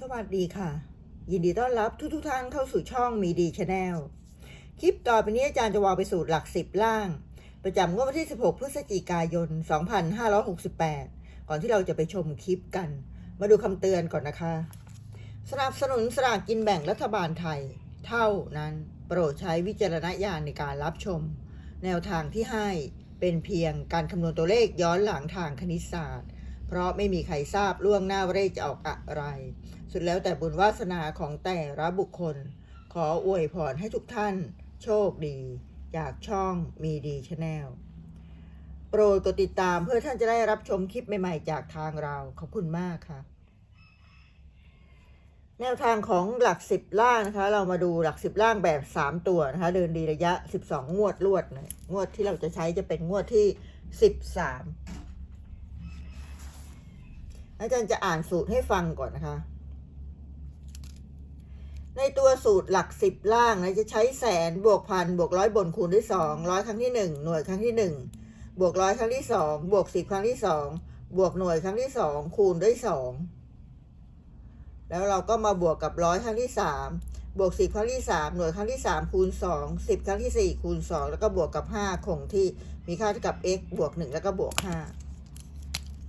สวัสดีค่ะ ยินดีต้อนรับทุกทุกท่านเข้าสู่ช่องมีดีชาแนลคลิปต่อไปนี้อาจารย์จะวางไปสูตรหลักสิบล่าง ประจำงวดวันที่ 16 พฤศจิกายน 2568 ก่อนที่เราจะไปชมคลิปกัน มาดูคำเตือนก่อนนะคะ สนับสนุนสลากกินแบ่งรัฐบาลไทย เท่านั้นโปรดใช้วิจารณญาณในการรับชม แนวทางที่ให้เป็นเพียงการคำนวณตัวเลขย้อนหลังทางคณิตศาสตร์ เพราะไม่มีใครทราบล่วงหน้าว่าเลขจะออกอะไร สุดแล้วแต่บุญวาสนาของแต่ละบุคคล ขออวยพรให้ทุกท่าน โชคดี จากช่องมีดีชาแนลโปรดกดติดตามเพื่อท่านจะได้รับชมคลิปใหม่ๆ จากทางเราขอบคุณมากค่ะ แนวทางของหลักสิบล่างนะคะ เรามาดูหลักสิบล่างแบบสามตัวนะคะ เดินดีระยะสิบสองงวดรวดเลยงวดที่เราจะใช้จะเป็นงวดที่สิบสาม อาจารย์จะอ่านสูตรให้ฟังก่อนนะคะ ในตัวสูตรหลักสิบล่างนะจะใช้แสนบวกพันบวกร้อยบนคูณด้วยสองร้อยครั้งที่หนึ่งหน่วยครั้งที่หนึ่งบวกร้อยครั้งที่สองบวกสิบครั้งที่สองบวกหน่วยครั้งที่สองคูณด้วยสองแล้วเราก็มาบวกกับร้อยครั้งที่สามบวกสิบครั้งที่สามหน่วยครั้งที่สามคูณสองสิบครั้งที่สี่คูณสองแล้วก็บวกกับห้าคงที่มีค่าเท่ากับ x บวกหนึ่งแล้วก็บวกห้า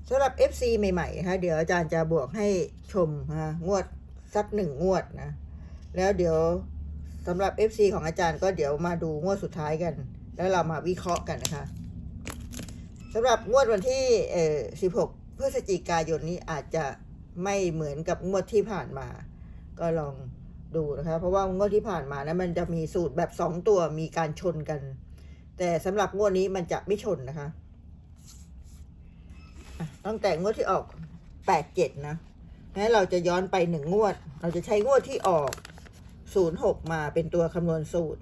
สำหรับ FC ใหม่ๆนะคะเดี๋ยวอาจารย์จะบวกให้ชมนะงวดสักหนึ่งงวดนะ แล้วเดี๋ยวสำหรับ FC ของอาจารย์ก็เดี๋ยวมาดูงวดสุดท้ายกัน แล้วเรามาวิเคราะห์กันนะคะสำหรับงวดวันที่เอ่อ16 พฤศจิกายนนี้อาจจะไม่เหมือนกับงวดที่ผ่านมา ก็ลองดูนะคะ เพราะว่างวดที่ผ่านมานะมันจะมีสูตรแบบ 2 ตัวมีการชนกัน แต่สำหรับงวดนี้มันจะไม่ชนนะคะ ตั้งแต่งวดที่ออก87นะงั้นเราจะย้อนไปหนึ่งงวด เราจะใช้งวดที่ออก06มาเป็นตัวคำนวณสูตร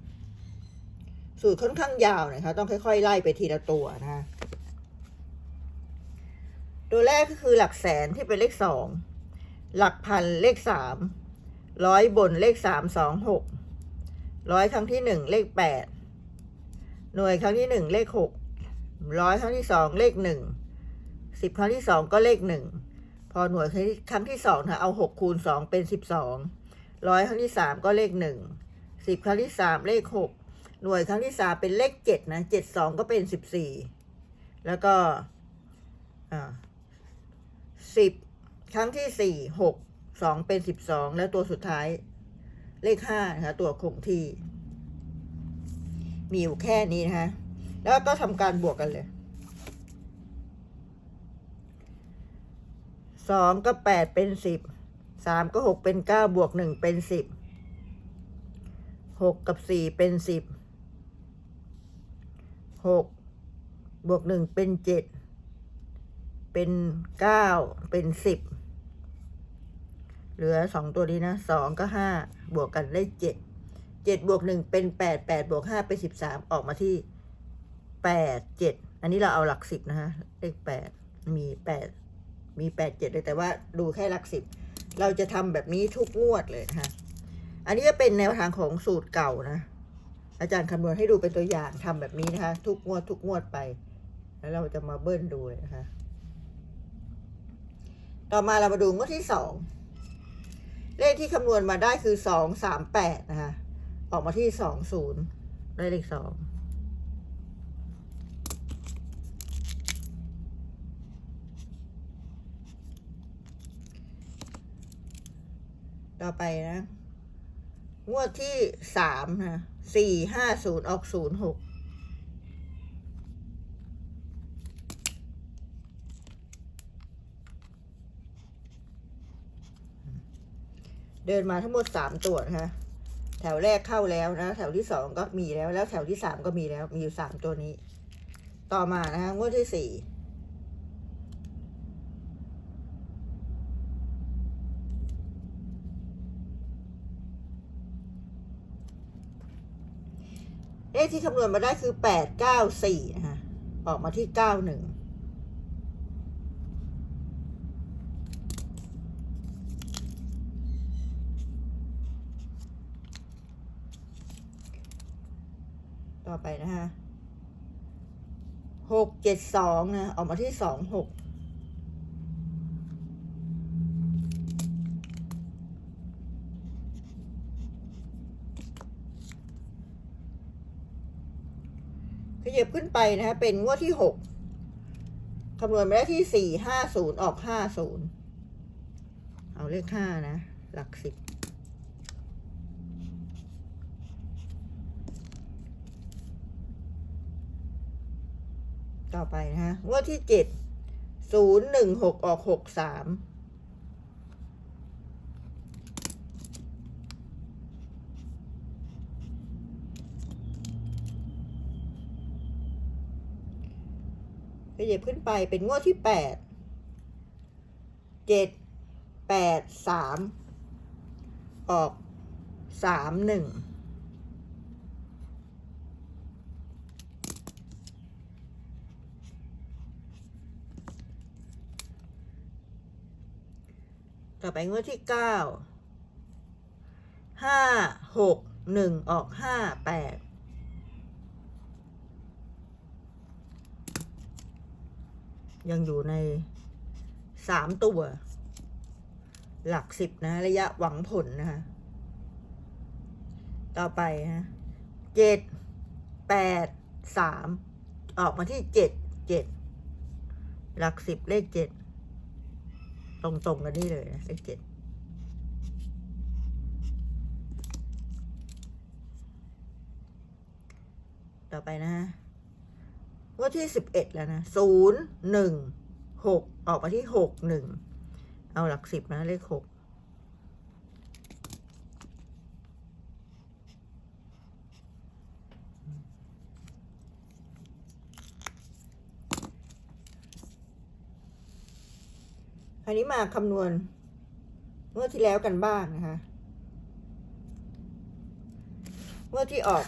สูตรค่อนข้างยาวนะคะ ต้องค่อยๆ ไล่ไปทีละตัวนะคะตัวแรกก็คือหลักแสนที่เป็นเลขสองหลักพันเลขสามร้อยบนเลขสามสองหกร้อยครั้งที่หนึ่งเลขแปดหน่วยครั้งที่หนึ่งเลขหกร้อยครั้งที่สองเลขหนึ่ง สิบครั้งที่สองก็เลขหนึ่งพอหน่วยครั้งที่สองนะเอาหกคูณสองเป็นสิบสองร้อยครั้งที่สามก็เลขหนึ่งสิบครั้งที่สามเลขหกหน่วยครั้งที่สามเป็นเลขเจ็ดนะเจ็ดสองก็เป็นสิบสี่แล้วก็สิบครั้งที่สี่หกสองเป็นสิบสองแล้วตัวสุดท้ายเลขห้านะคะตัวคงที่ มีอยู่แค่นี้นะคะแล้วก็ทำการบวกกันเลย สองก็แปดเป็นสิบสามก็หกเป็นเก้าบวกหนึ่งเป็นสิบหกกับสี่เป็นสิบหกบวกหนึ่งเป็นเจ็ดเป็นเก้าเป็นสิบเหลือสองตัวนี้นะสองก็ห้าบวกกันได้เจ็ดเจ็ดบวกหนึ่งเป็นแปดแปดบวกห้าเป็นสิบสามออกมาที่แปดเจ็ดอันนี้เราเอาหลักสิบนะฮะเลขแปดมีแปด มีแปดเจ็ดเลยแต่ว่าดูแค่หลักสิบ เราจะทำแบบนี้ทุกงวดเลยนะคะอันนี้ก็เป็นแนวทางของสูตรเก่านะ อาจารย์คำนวณให้ดูเป็นตัวอย่างทำแบบนี้นะคะ ทุกงวดทุกงวดไป แล้วเราจะมาเบิ้ลดูเลยนะคะ ต่อมาเรามาดูงวดที่สองเลขที่คำนวณมาได้คือสองสามแปดนะคะ ออกมาที่สองศูนย์ได้เลขสอง ต่อไปนะ งวดที่สามนะสี่ห้าศูนย์ออกศูนย์หกเดินมาทั้งหมดสามตัวนะคะแถวแรกเข้าแล้วนะ แถวที่สองก็มีแล้ว แล้วแถวที่สามก็มีแล้ว มีอยู่สามตัวนี้ ต่อมานะคะงวดที่สี่ ขที่คำนวณมาได้คือแปดเก้าสี่นะคะออกมาที่เก้าหนึ่งต่อไปนะคะหกเจ็ดสองนะ ออกมาที่สองหก ยับขึ้น ไปนะคะเป็นงวดที่หกคำนวณมาได้ที่สี่ห้าศูนย์ออกห้าศูนย์เอาเลขห้านะ หลักสิบต่อไปนะฮะงวดที่เจ็ดศูนย์หนึ่งหกออกหกสาม ขยับขึ้นไปเป็นงวดที่แปดเจ็ดแปดสามออกสามหนึ่งต่อไปงวดที่เก้าห้าหกหนึ่งออกห้าแปด ยังอยู่ในสามตัว หลักสิบนะ ระยะหวังผลนะคะ ต่อไปฮะเจ็ดแปดสามออกมาที่เจ็ดเจ็ดหลักสิบเลขเจ็ดตรงๆกันนี่เลยนะเลขเจ็ดต่อไปนะฮะ งว่าที่สิบเอ็ดแล้วนะศูนย์หนึ่งหกออกมาที่หกหนึ่งเอาหลักสิบนะเลขหกอันนี้มาคำนวณเมื่อที่แล้วกันบ้างนะคะเมื่อที่ออก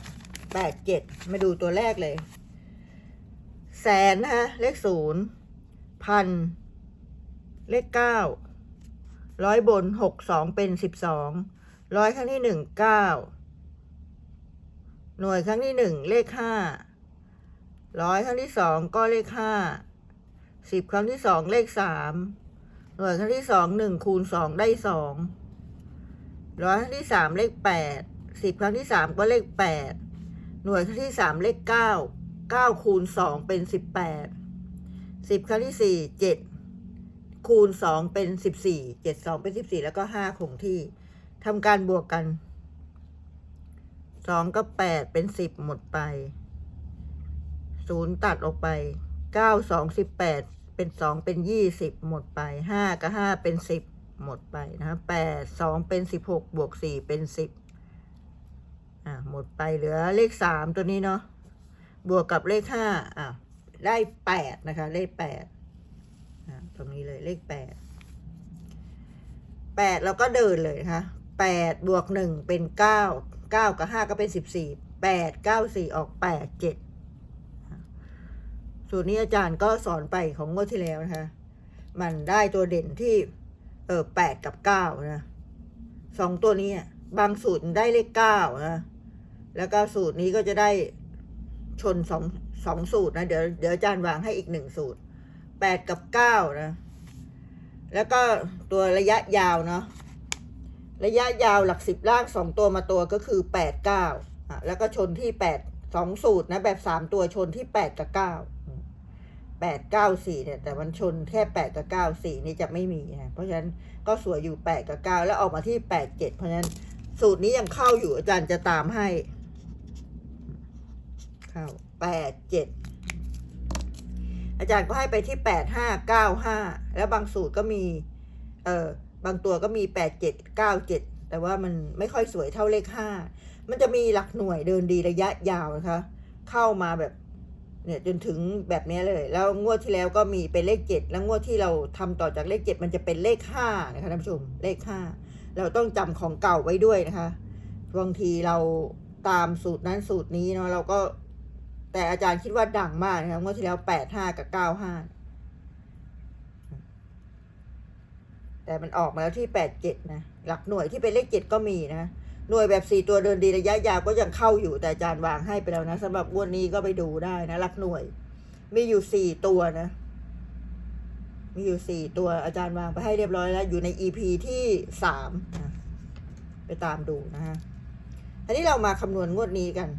แปดเจ็ดมาดูตัวแรกเลย แสนนะคะ เลขศูนย์พัน เลขเก้าร้อยบนหกสองเป็นสิบสองร้อยครั้งที่หนึ่งเก้าหน่วยครั้งที่หนึ่งเลขห้าร้อยครั้งที่สองก็เลขห้าสิบครั้งที่สองเลขสามหน่วยครั้งที่สองหนึ่งคูณสองได้สองร้อยครั้งที่สามเลขแปดสิบครั้งที่สามก็เลขแปดหน่วยครั้งที่สามเลขเก้า เก้าคูณสองเป็นสิบแปดสิบครั้งที่สี่เจ็ดคูณสองเป็นสิบสี่เจ็ดสองเป็นสิบสี่แล้วก็ห้าคงที่ทำการบวกกันสองก็แปดเป็นสิบหมดไปศูนย์ตัดออกไปเก้าสองสิบแปดเป็นสองเป็นยี่สิบหมดไปห้ากับห้าเป็นสิบหมดไปนะแปดสองเป็นสิบหกบวกสี่เป็นสิบอ่าหมดไปเหลือเลขสามตัวนี้เนาะ บวกกับเลขห้าอ่าได้แปดนะคะ เลขแปดตรงนี้เลยเลขแปดแปดเราก็เดินเลยนะคะแปดบวกหนึ่งเป็นเก้าเก้ากับห้าก็เป็นสิบสี่แปดเก้าสี่ออกแปดเจ็ดสูตรนี้อาจารย์ก็สอนไปของงวดที่แล้วนะคะ มันได้ตัวเด่นที่ เออแปดกับเก้านะสองตัวนี้บางสูตรได้เลขเก้านะ แล้วก็สูตรนี้ก็จะได้ ชนสองสองสูตรนะ เดี๋ยวเดี๋ยวอาจารย์วางให้อีกหนึ่งสูตรแปดกับเก้านะ แล้วก็ตัวระยะยาวเนาะระยะยาวหลักสิบล่างสองตัวมาตัวก็คือแปดเก้าอะแล้วก็ชนที่แปดสองสูตรนะ แบบสามตัวชนที่แปดกับเก้าแปดเก้าสี่เนี่ย แต่มันชนแค่แปดกับเก้าสี่นี่จะไม่มีนะเพราะฉะนั้นก็สวยอยู่แปดกับเก้าแล้วออกมาที่แปดเจ็ดเพราะฉะนั้นสูตรนี้ยังเข้าอยู่อาจารย์จะตามให้ เข้าแปดเจ็ดอาจารย์ก็ให้ไปที่แปดห้าเก้าห้าแล้วบางสูตรก็มี เออบางตัวก็มีแปดเจ็ดเก้าเจ็ดแต่ว่ามันไม่ค่อยสวยเท่าเลขห้ามันจะมีหลักหน่วยเดินดีระยะยาวนะคะ เข้ามาแบบเนี่ยจนถึงแบบนี้เลย แล้วงวดที่แล้วก็มีเป็นเลขเจ็ดแล้วงวดที่เราทำต่อจากเลขเจ็ดมันจะเป็นเลขห้านะคะท่านผู้ชมเลขห้าเราต้องจำของเก่าไว้ด้วยนะคะบางทีเราตามสูตรนั้นสูตรนี้เนาะเราก็ แต่อาจารย์คิดว่าดังมากนะคะงวดที่แล้วแปดห้ากับเก้าห้าแต่มันออกมาแล้วที่แปดเจ็ดนะหลักหน่วยที่เป็นเลขเจ็ดก็มีนะหน่วยแบบสี่ตัวเดินดีระยะยาวก็ยังเข้าอยู่แต่อาจารย์วางให้ไปแล้วนะสำหรับงวดนี้ก็ไปดูได้นะหลักหน่วย มีอยู่สี่ตัวนะมีอยู่สี่ตัวอาจารย์วางไปให้เรียบร้อยแล้ว อยู่ใน EP ที่สามนะไปตามดูนะฮะอันนี้เรามาคำนวณงวดนี้กัน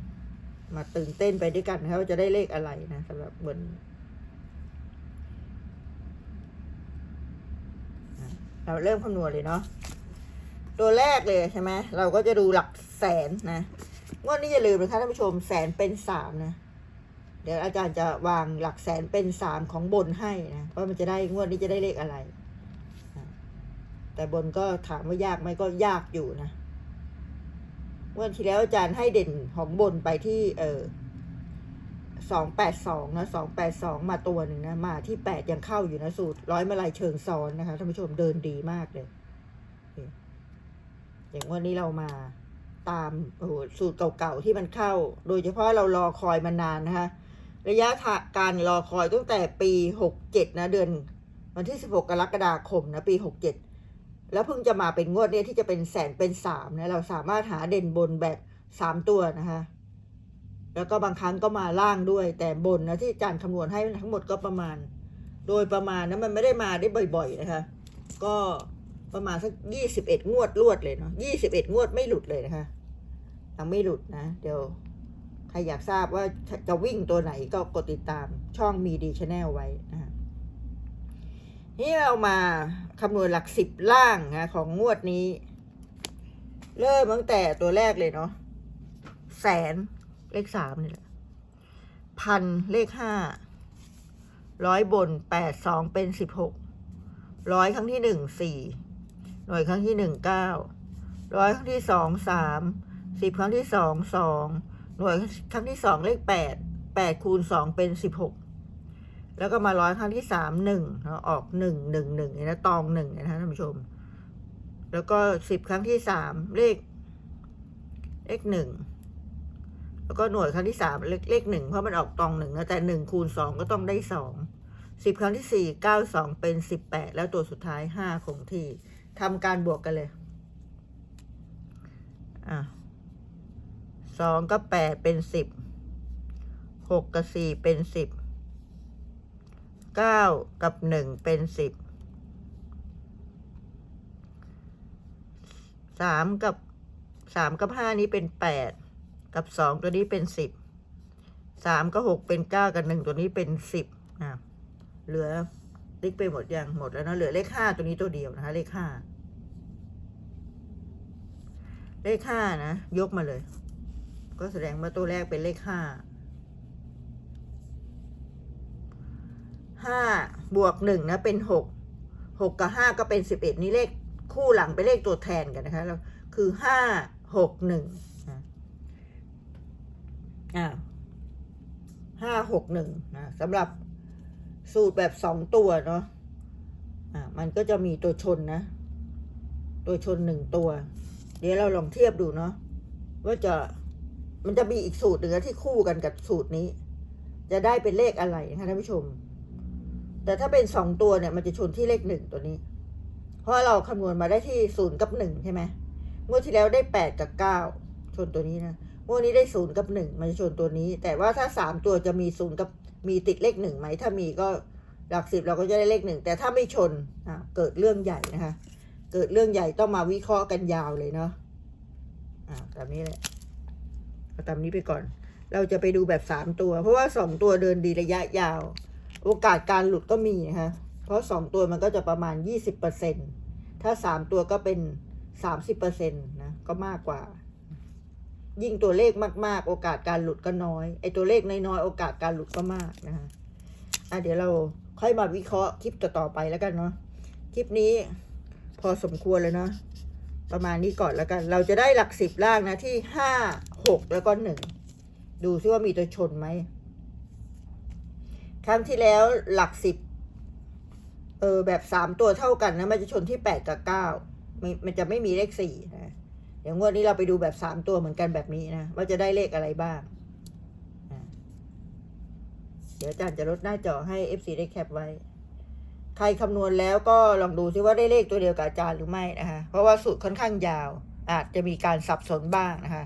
มาตื่นเต้นไปด้วยกันนะคะว่าจะได้เลขอะไรนะสำหรับบนเราเริ่มคำนวณเลยเนาะตัวแรกเลยใช่ไหมเราก็จะดูหลักแสนนะงวดนี้อย่าลืมนะคะท่านผู้ชมแสนเป็นสามนะ เดี๋ยวอาจารย์จะวางหลักแสนเป็นสามของบนให้นะว่ามันจะได้งวดนี้จะได้เลขอะไร แต่บนก็ถามว่ายากไหมก็ยากอยู่นะ เมื่อที่แล้วอาจารย์ให้เด่นของบนไปที่เออสองแปดสองนะสองแปดสองมาตัวหนึ่งนะ มาที่แปดยังเข้าอยู่นะสูตร ร้อยมาลายเชิงซ้อนนะคะท่านผู้ชมเดินดีมากเลย อย่างวันนี้เรามาตามโอ้สูตรเก่าๆที่มันเข้า โดยเฉพาะเรารอคอยมานานนะคะระยะาการรอคอยตั้งแต่ปีหกเจ็ดนะ เดือน วันที่สิบหกกรกฎาคมนะ ปีหกเจ็ด แล้วเพิ่งจะมาเป็นงวดเนี้ยที่จะเป็นแสนเป็นสามนะเราสามารถหาเด่นบนแบบสามตัวนะคะ แล้วก็บางครั้งก็มาล่างด้วย แต่บนนะที่อาจารย์คำนวณให้ทั้งหมดก็ประมาณ โดยประมาณนะมันไม่ได้มาได้บ่อย ๆ นะคะ ก็ประมาณสักยี่สิบเอ็ดงวดรวดเลยเนาะยี่สิบเอ็ดงวดไม่หลุดเลยนะคะยังไม่หลุดนะ เดี๋ยวใครอยากทราบว่าจะวิ่งตัวไหนก็กดติดตามช่องมีดีชแนลไว้นะคะ นี่เรามาคำนวณหลักสิบล่างนะของงวดนี้ เริ่มตั้งแต่ตัวแรกเลยเนาะแสนเลขสามนี่แหละพันเลขห้าร้อยบนแปดสองเป็นสิบหกร้อยครั้งที่หนึ่งสี่หน่วยครั้งที่หนึ่งเก้าร้อยครั้งที่สองสามสิบครั้งที่สองสองหน่วยครั้งที่สองเลขแปดแปดคูณสองเป็นสิบหก แล้วก็มาร้อยครั้งที่สามหนึ่งออกหนึ่งหนึ่งหนึ่งนะตองหนึ่งนะท่านผู้ชม แล้วก็สิบครั้งที่สามเลขเลขหนึ่งแล้วก็หน่วยครั้งที่สามเลขเลขหนึ่งเพราะมันออกตองหนึ่งนะแต่หนึ่งคูณสองก็ต้องได้สองสิบครั้งที่สี่เก้าสองเป็นสิบแปดแล้วตัวสุดท้ายห้าคงที่ทำการบวกกันเลยอะสองกับแปดเป็นสิบหกกับสี่เป็นสิบ เก้ากับหนึ่งเป็นสิบสามกับสามกับห้านี้เป็นแปดกับสองตัวนี้เป็นสิบสามกับหกเป็นเก้ากับหนึ่งตัวนี้เป็นสิบนะเหลือติ๊กไปหมดยังหมดแล้วนะเหลือเลขห้าตัวนี้ตัวเดียวนะคะ เลขห้าเลขห้านะ ยกมาเลย ก็แสดงว่าตัวแรกเป็นเลขห้า ห้าบวกหนึ่งนะเป็นหกหกกับห้าก็เป็นสิบเอ็ดนี่เลขคู่หลังเป็นเลขตัวแทนกันนะคะแล้วคือห้าหกหนึ่งอ่าห้าหกหนึ่งนะสำหรับสูตรแบบสองตัวเนาะอ่ามันก็จะมีตัวชนนะ ตัวชนหนึ่งตัว เดี๋ยวเราลองเทียบดูเนาะว่าจะมันจะมีอีกสูตรหนึ่งที่คู่กันกับสูตรนี้ จะได้เป็นเลขอะไรนะคะท่านผู้ชม แต่ถ้าเป็นสองตัวเนี่ยมันจะชนที่เลขหนึ่งตัวนี้ เพราะเราคำนวณมาได้ที่ศูนย์กับหนึ่งใช่ไหมงวดที่แล้วได้แปดกับเก้าชนตัวนี้นะงวดนี้ได้ศูนย์กับหนึ่งมันจะชนตัวนี้ แต่ว่าถ้าสามตัวจะมีศูนย์กับมีติดเลขหนึ่งไหม ถ้ามีก็หลักสิบเราก็จะได้เลขหนึ่งแต่ถ้าไม่ชนอ่าเกิดเรื่องใหญ่นะคะ เกิดเรื่องใหญ่ต้องมาวิเคราะห์กันยาวเลยเนาะอ่าตามนี้แหละเอาตามนี้ไปก่อน เราจะไปดูแบบสามตัว เพราะว่าสองตัวเดินดีระยะยาว โอกาสการหลุดก็มีนะคะเพราะสองตัวมันก็จะประมาณยี่สิบเปอร์เซ็นถ้าสามตัวก็เป็นสามสิบเปอร์เซ็นตนะก็มากกว่า ยิ่งตัวเลขมากๆ โอกาสการหลุดก็น้อยไอ้ตัวเลขน้อยๆโอกาสการหลุดก็มากนะคะอะเดี๋ยวเราค่อยมาวิเคราะห์คลิปต่อๆไปแล้วกันเนาะคลิปนี้พอสมควรเลยเนาะประมาณนี้ก่อนแล้วกัน เราจะได้หลักสิบล่างนะที่ห้าหกแล้วก็หนึ่งดูซิว่ามีตัวชนไหม ครั้งที่แล้วหลักสิบเออแบบสามตัวเท่ากันนะมันจะชนที่แปดกับเก้ามันจะไม่มีเลขสี่นะเดี๋ยวงวดนี้เราไปดูแบบสามตัวเหมือนกันแบบนี้นะว่าจะได้เลขอะไรบ้างเดี๋ยวอาจารย์จะลดหน้าจอให้ FC ได้แคปไว้ ใครคำนวณแล้วก็ลองดูซิว่าได้เลขตัวเดียวกับอาจารย์หรือไม่นะคะเพราะว่าสูตรค่อนข้างยาว อาจจะมีการสับสนบ้างนะคะ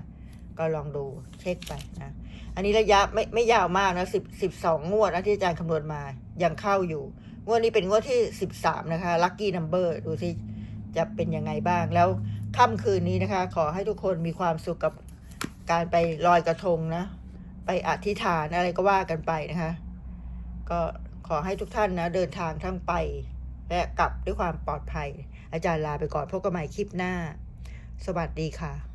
ก็ลองดูเช็คไปนะ อันนี้ระยะไม่ไม่ยาวมากนะสิบสิบสองงวดนะที่อาจารย์คำนวณมายังเข้าอยู่ งวดนี้เป็นงวดที่สิบสามนะคะลัคกี้นัมเบอร์ดูสิจะเป็นยังไงบ้างแล้วค่ำคืนนี้นะคะ ขอให้ทุกคนมีความสุขกับการไปลอยกระทงนะ ไปอธิษฐานอะไรก็ว่ากันไปนะคะ ก็ขอให้ทุกท่านนะ เดินทางทั้งไป และกลับด้วยความปลอดภัย อาจารย์ลาไปก่อนพบกันใหม่คลิปหน้า สวัสดีค่ะ